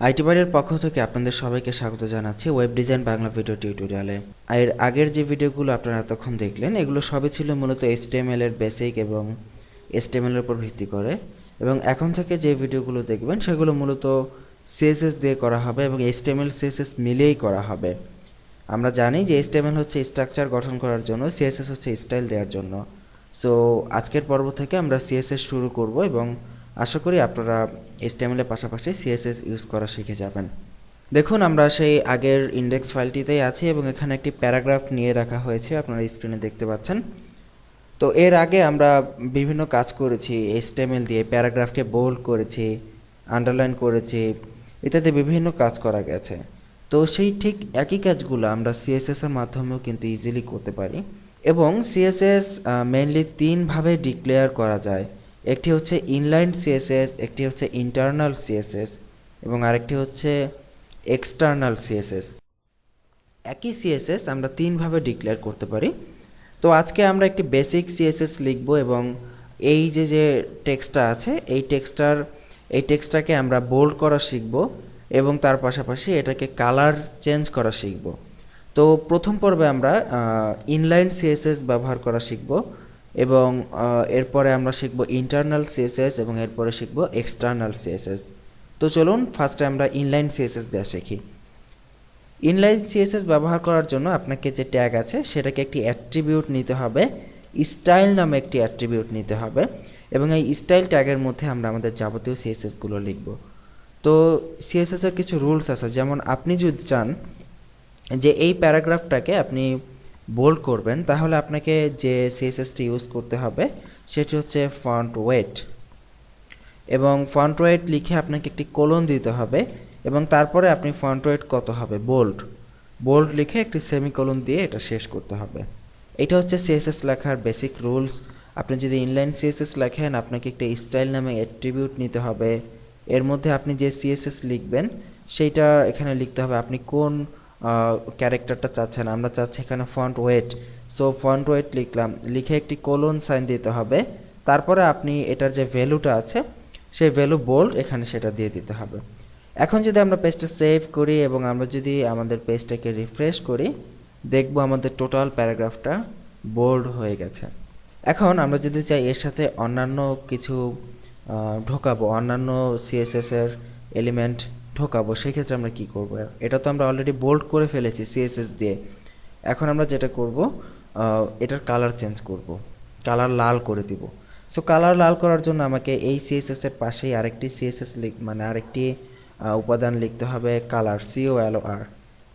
IT বাড়ির পক্ষ থেকে আপনাদের সবাইকে স্বাগত জানাচ্ছি ওয়েব ডিজাইন বাংলা ভিডিও টিউটোরিয়ালে। এর আগের যে ভিডিওগুলো আপনারা এতক্ষণ দেখলেন, এগুলো সবই ছিল মূলত এইচটিএমএল এর বেসিক এবং এইচটিএমএল এর উপর ভিত্তি করে। এবং এখন থেকে যে ভিডিওগুলো দেখবেন, সেগুলো মূলত সিএসএস দিয়ে করা হবে এবং এইচটিএমএল সিএসএস মিলেই করা হবে। আমরা জানি যে এইচটিএমএল হচ্ছে স্ট্রাকচার গঠন করার জন্য সিএসএস হচ্ছে স্টাইল দেওয়ার জন্য। সো আজকের পর্ব থেকে আমরা সিএসএস শুরু করব এবং আশা করি আপনারা এর পাশাপাশি সিএসএস ইউজ করা শিখে যাবেন। দেখুন, আমরা সেই আগের ইন্ডেক্স ফাইলটিতেই আছি এবং এখানে একটি প্যারাগ্রাফ নিয়ে রাখা হয়েছে, আপনারা স্ক্রিনে দেখতে পাচ্ছেন। তো এর আগে আমরা বিভিন্ন কাজ করেছি HTML দিয়ে প্যারাগ্রাফকে বোল্ড করেছি আন্ডারলাইন করেছি, ইত্যাদি বিভিন্ন কাজ করা গেছে। তো সেই ঠিক একই কাজগুলো আমরা সিএসএস এর মাধ্যমেও কিন্তু ইজিলি করতে পারি। এবং সিএসএস মেইনলি তিনভাবে ডিক্লেয়ার করা যায়। একটি হচ্ছে ইনলাইন সিএসএস একটি হচ্ছে ইন্টারনাল সিএসএস এবং আরেকটি হচ্ছে এক্সটার্নাল সিএসএস একই সিএসএস আমরা তিনভাবে ডিক্লেয়ার করতে পারি। তো আজকে আমরা একটি বেসিক সিএসএস লিখব এবং এই যে যে টেক্সটটা আছে, এই টেক্সটার এই টেক্সটটাকে আমরা বোল্ড করা শিখব এবং তার পাশাপাশি এটাকে কালার চেঞ্জ করা শিখব। তো প্রথম পর্বে আমরা ইনলাইন সিএসএস ব্যবহার করা শিখব। এবং এরপরে আমরা শিখব ইন্টারনাল সিএসএস এবং এরপরে শিখব এক্সটার্নাল সিএসএস তো চলুন ফার্স্টে আমরা ইনলাইন সিএসএস দেওয়া শিখি। ইনলাইন সিএসএস ব্যবহার করার জন্য আপনাকে যে ট্যাগ আছে, সেটাকে একটি অ্যাট্রিবিউট নিতে হবে। স্টাইল নামে একটি অ্যাট্রিবিউট নিতে হবে এবং এই স্টাইল ট্যাগের মধ্যে আমরা আমাদের যাবতীয় সিএসএসগুলো লিখব। তো সিএসএসের কিছু রুলস আছে, যেমন আপনি যদি চান যে এই প্যারাগ্রাফটাকে আপনি বোল্ড করবেন, তাহলে আপনাকে যে সিএসএসটি ইউজ করতে হবে, সেটি হচ্ছে ফন্ট ওয়েট এবং ফন্ট ওয়েট লিখে আপনাকে একটি কোলন দিতে হবে, এবং তারপরে আপনি ফন্ট ওয়েট কত হবে বোল্ড বোল্ড লিখে একটি সেমিকোলন দিয়ে এটা শেষ করতে হবে। এটা হচ্ছে সিএসএস লেখার বেসিক রুলস আপনি যদি ইনলাইন সিএসএস লেখেন, আপনাকে একটি স্টাইল নামে অ্যাট্রিবিউট নিতে হবে। এর মধ্যে আপনি যে সিএসএস লিখবেন সেইটা এখানে লিখতে হবে। আপনি কোন ক্যারেক্টারটা চাচ্ছেন আমরা চাচ্ছি এখানে font weight so font weight লিখলাম। লিখে একটি কোলন সাইন দিতে হবে। তারপরে আপনি এটার যে ভ্যালুটা আছে, সেই ভ্যালু বোল্ড এখানে সেটা দিয়ে দিতে হবে। এখন যদি আমরা পেজটা সেভ করি এবং আমরা যদি আমাদের পেজটাকে রিফ্রেশ করি, দেখব আমাদের টোটাল প্যারাগ্রাফটা বোল্ড হয়ে গেছে। এখন আমরা যদি চাই এর সাথে অন্যান্য কিছু ঢোকাবো। অন্যান্য সিএসএসের এলিমেন্ট ঢোকাবো, সেক্ষেত্রে আমরা কি করব? এটা তো আমরা অলরেডি বোল্ড করে ফেলেছি সিএসএস দিয়ে। এখন আমরা যেটা করব এটার কালার চেঞ্জ করব। কালার লাল করে দিব। সো কালার লাল করার জন্য আমাকে এই সিএসএস এর পাশেই আরেকটি সিএসএস লিখ মানে আরেকটি উপাদান লিখতে হবে কালার সিও এল আর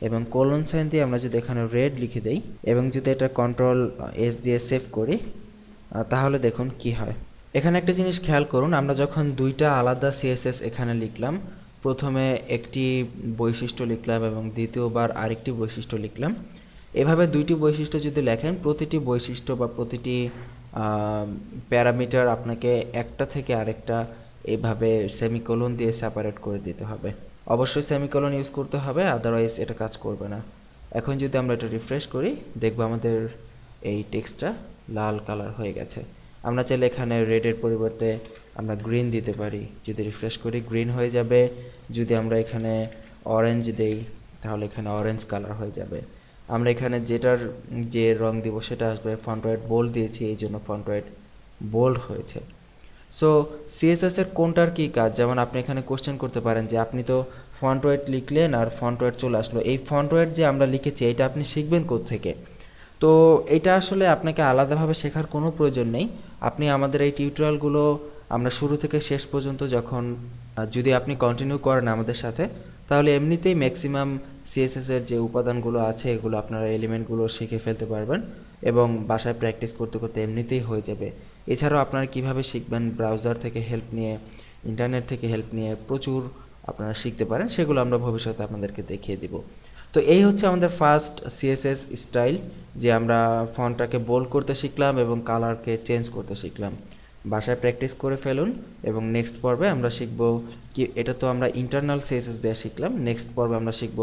এবং কোলন সাইন দিয়ে আমরা যদি এখানে রেড লিখে দেই, এবং যদি এটা কন্ট্রোল এস দিয়ে সেভ করি তাহলে দেখুন কি হয়। এখানে একটা জিনিস খেয়াল করুন, আমরা যখন দুইটা আলাদা সিএসএস এখানে লিখলাম প্রথমে একটি বৈশিষ্ট্য লিখলাম এবং দ্বিতীয়বার আরেকটি বৈশিষ্ট্য লিখলাম। এভাবে দুইটি বৈশিষ্ট্য যদি লেখেন, প্রতিটি বৈশিষ্ট্য বা প্রতিটি প্যারামিটার আপনাকে একটা থেকে আরেকটা এইভাবে সেমিকোলন দিয়ে সেপারেট করে দিতে হবে। অবশ্যই সেমিকোলন ইউজ করতে হবে আদারওয়াইজ এটা কাজ করবে না। এখন যদি আমরা এটা রিফ্রেশ করি, দেখব আমাদের এই টেক্সটটা লাল কালার হয়ে গেছে। আমরা চাইলে এখানে রেডের পরিবর্তে আমরা গ্রিন দিতে পারি। যদি রিফ্রেশ করি গ্রিন হয়ে যাবে। যদি আমরা এখানে অরেঞ্জ দেই, তাহলে এখানে অরেঞ্জ কালার হয়ে যাবে। আমরা এখানে যেটার যে রং দিব, সেটা আসবে ফন্ট ওয়েট বোল্ড দিয়েছি, এই জন্য ফন্ট ওয়েট বোল্ড হয়েছে। সো সিএসএস এর কোনটার কি কাজ? যেমন আপনি এখানে কোশ্চেন করতে পারেন যে, আপনি তো ফন্ট ওয়েট লিখলেন আর ফন্ট ওয়েট চলে আসলো। এই ফন্ট ওয়েট যে আমরা লিখেছি এটা আপনি শিখবেন থেকে তো এটা আসলে আপনাকে আলাদাভাবে শেখার কোনো প্রয়োজন নেই। আপনি আমাদের এই টিউটোরিয়ালগুলো আমরা শুরু থেকে শেষ পর্যন্ত যখন যদি আপনি কন্টিনিউ করেন আমাদের সাথে, তাহলে এমনিতেই ম্যাক্সিমাম সিএসএস এর যে উপাদানগুলো আছে, এগুলো আপনারা এলিমেন্টগুলো শিখে ফেলতে পারবেন এবং বাসায় প্র্যাকটিস করতে করতে এমনিতেই হয়ে যাবে। এছাড়াও আপনারা কীভাবে শিখবেন ব্রাউজার থেকে হেল্প নিয়ে ইন্টারনেট থেকে হেল্প নিয়ে প্রচুর আপনারা শিখতে পারেন, সেগুলো আমরা ভবিষ্যতে আপনাদেরকে দেখিয়ে দিব। তো এই হচ্ছে আমাদের ফার্স্ট সিএসএস স্টাইল যে আমরা ফন্টটাকে বোল্ড করতে শিখলাম এবং কালারকে চেঞ্জ করতে শিখলাম। বাসায় প্র্যাকটিস করে ফেলুন এবং নেক্সট পর্বে আমরা শিখব কি, এটা তো আমরা ইন্টারনাল সিএসএস দিয়ে শিখলাম নেক্সট পর্বে আমরা শিখব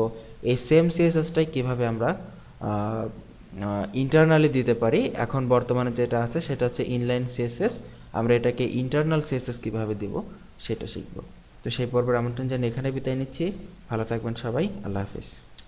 এই সেম সিএসএসটাই কীভাবে আমরা ইন্টারনালি দিতে পারি। এখন বর্তমানে যেটা আছে সেটা হচ্ছে ইনলাইন সিএসএস আমরা এটাকে ইন্টারনাল সিএসএস কীভাবে দিব সেটা শিখব। তো সেই পর্বের আমন্ত্রণ জানিয়ে এখানে বিদায় নিচ্ছি। ভালো থাকবেন সবাই, আল্লাহ হাফিজ।